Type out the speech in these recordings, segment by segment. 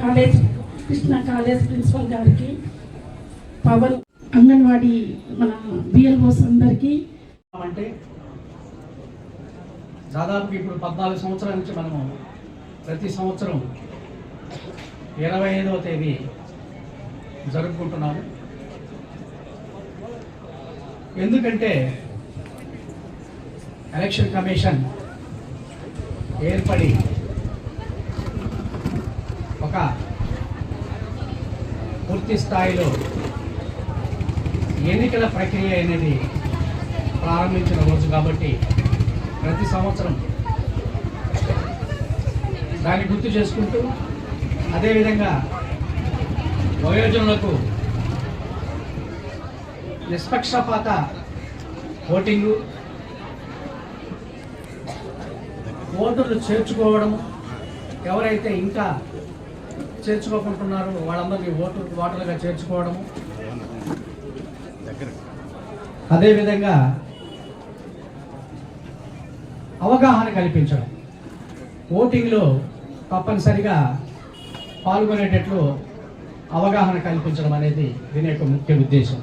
College Krishna college principal గారికి పవన్ అంగన్వాడీ మన BLOs అందరికీ. అంటే దాదాపు ఇప్పుడు పద్నాలుగు సంవత్సరాల నుంచి మనము ప్రతి సంవత్సరం ఇరవై ఐదవ తేదీ జరుపుకుంటున్నాము. ఎందుకంటే ఎలక్షన్ కమిషన్ ఏర్పడి ఒక పూర్తి స్థాయిలో ఎన్నికల ప్రక్రియ అనేది ప్రారంభించిన రోజు కాబట్టి ప్రతి సంవత్సరం దాన్ని గుర్తు చేసుకుంటూ అదేవిధంగా వయోజనులకు నిష్పక్షపాత ఓటింగు ఓటర్లు చేర్చుకోవడం ఎవరైతే ఇంకా చేర్చుకోకుంటున్నారు వాళ్ళందరినీ ఓటు ఓటర్లుగా చేర్చుకోవడము. అదేవిధంగా అవగాహన కల్పించడం. ఓటింగ్లో తప్పనిసరిగా పాల్గొనేటట్లు అవగాహన కల్పించడం అనేది దీని యొక్క ముఖ్య ఉద్దేశం.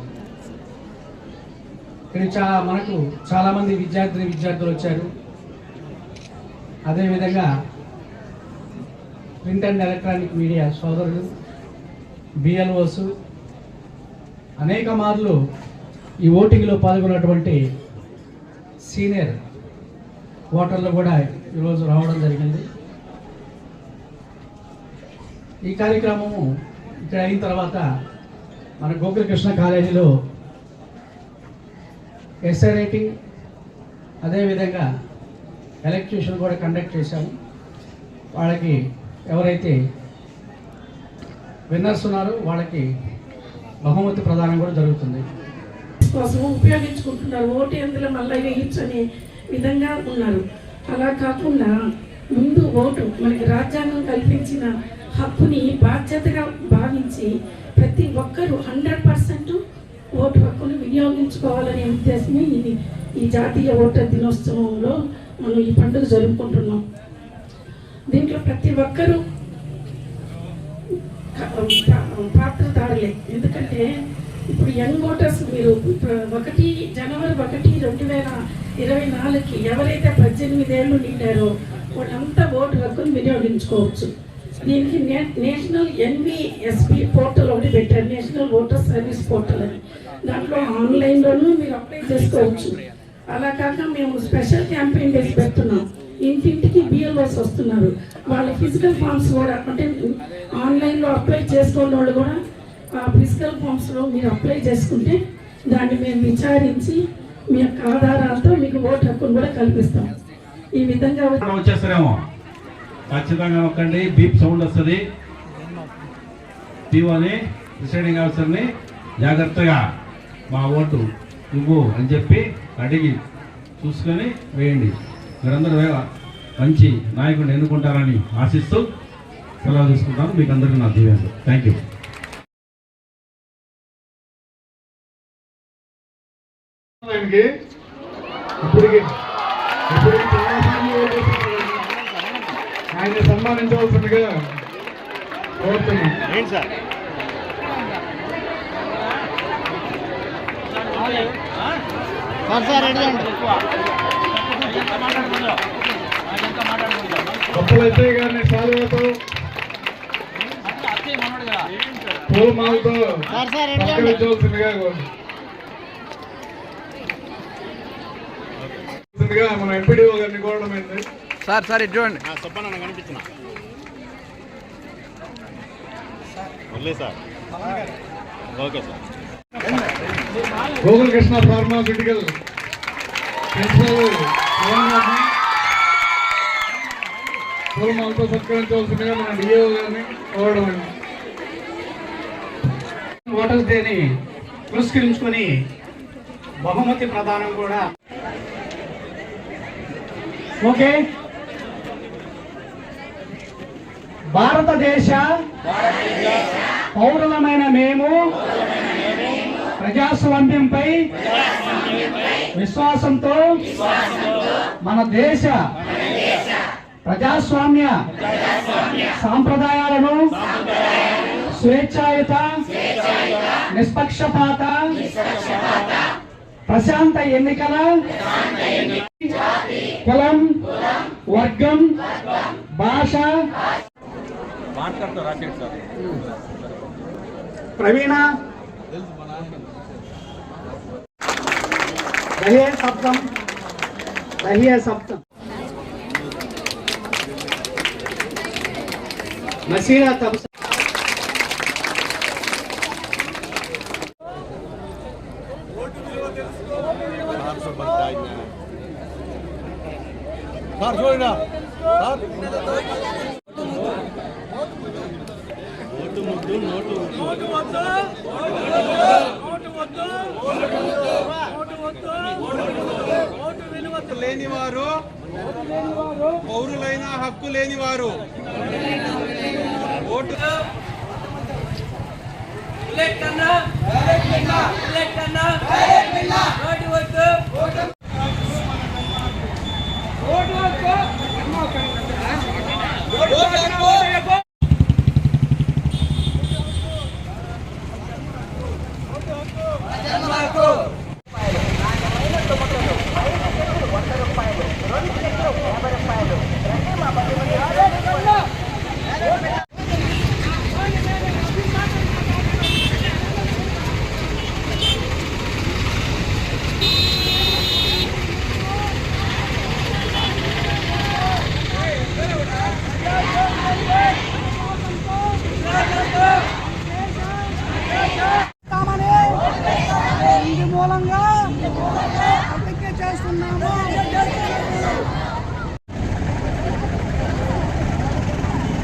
ఇక్కడ చా మనకు చాలామంది విద్యార్థిని విద్యార్థులు వచ్చారు. అదేవిధంగా ప్రింట్ అండ్ ఎలక్ట్రానిక్ మీడియా సోదరులు బిఎల్ఓస్ అనేక మార్లు ఈ ఓటింగ్లో పాల్గొన్నటువంటి సీనియర్ ఓటర్లు కూడా ఈరోజు రావడం జరిగింది. ఈ కార్యక్రమము ఇక్కడ అయిన తర్వాత మన గోకులకృష్ణ కాలేజీలో ఎస్ఐ రైటింగ్ అదేవిధంగా ఎలక్ట్రీషన్ కూడా కండక్ట్ చేశాము. వాళ్ళకి ఎవరైతే విన్నర్స్ ఉన్నారో వాళ్ళకి బహుమతి ప్రదానం కూడా జరుగుతుంది. కోసం ఉపయోగించుకుంటున్నారు. ఓటు ఎందులో మళ్ళీ వేయించని విధంగా ఉన్నారు. అలా కాకుండా ముందు ఓటు మనకి రాజ్యాంగం కల్పించిన హక్కుని బాధ్యతగా భావించి ప్రతి ఒక్కరూ హండ్రెడ్ పర్సెంట్ ఓటు హక్కును వినియోగించుకోవాలనే ఉద్దేశమే ఇది. ఈ జాతీయ ఓటర్ దినోత్సవంలో మనం ఈ పండుగ జరుపుకుంటున్నాం. దీంట్లో ప్రతి ఒక్కరూ పాత్రధారులే ఎందుకంటే ఇప్పుడు యంగ్ ఓటర్స్ మీరు ఒకటి జనవరి ఒకటి రెండు వేల ఇరవై నాలుగుకి ఎవరైతే పద్దెనిమిది ఏళ్ళు నిండారో వాళ్ళంతా ఓటు హక్కును వినియోగించుకోవచ్చు. దీనికి నే- నేషనల్ ఎన్విఎస్పి పోర్టల్ ఒకటి పెట్టారు నేషనల్ ఓటర్ సర్వీస్ పోర్టల్ అని. దాంట్లో ఆన్లైన్లోనూ మీరు అప్లై చేసుకోవచ్చు. అలా కాక మేము స్పెషల్ క్యాంపెయిన్ చేసి పెడుతున్నాం. ఇంటింటికి బిఎల్ఓస్ వస్తున్నారు. వాళ్ళ ఫిజికల్ ఫామ్స్ కూడా అంటే ఆన్లైన్లో అప్లై చేసుకున్న వాళ్ళు కూడా ఆ ఫిజికల్ ఫామ్స్లో మీరు అప్లై చేసుకుంటే దాన్ని మేము విచారించి మీ యొక్క ఆధారాలతో మీకు ఓటు హక్కును కూడా కల్పిస్తాం. ఈ విధంగా వచ్చేస్తారేమో? ఖచ్చితంగా నొక్కండి. బీప్ సౌండ్ వస్తుంది. టీవోని ప్రిసైడింగ్ ఆఫీసర్ని జాగ్రత్తగా మా ఓటు ఇవ్వు అని చెప్పి అడిగి చూసుకొని వేయండి. మీరందరూ మంచి నాయకుడిని ఎన్నుకుంటారని ఆశిస్తూ సెలవు తీసుకుంటాను. మీకు అందరికీ నా దివ్యాంగు థ్యాంక్ యూ ఇప్పటికి ఇప్పటికి. ఆయన సన్మానించవలసిందిగా కోరుతున్నాం ఏంటి సార్? సార్ సార్ రెడీ అండి కొత్తలైతే గారిని సాల్వేతో పూలమాలతో. వలసిందిగా మన ఎంపీడీఓ గారిని కోరడం ఏంటి? సార్ సార్ ఇటు చూడండి. చెప్పండి కనిపించిన. Sir. Okay sir. Gokul Krishna pharmaceutical. పూలమాలతో సత్కరించవలసిందిగా మన డిఓ గారిని కోరడం ఏంటి ఓటర్స్ డేని పురస్కరించుకొని బహుమతి ప్రదానం కూడా. ఓకే. భారతదేశ పౌరులమైన మేము ప్రజాస్వామ్యంపై విశ్వాసంతో మన దేశ ప్రజాస్వామ్య సాంప్రదాయాలను స్వేచ్ఛాయుత నిష్పక్షపాత ప్రశాంత ఎన్నికల కులం వర్గం భాష ప్రవీణ दह्य शब्दं दह्य शब्दं मसीरा तब सर छोड़ ना सर नोट मुद्दू नोट नोट పౌరులైన హక్కు లేనివారు ఓటు ఇందు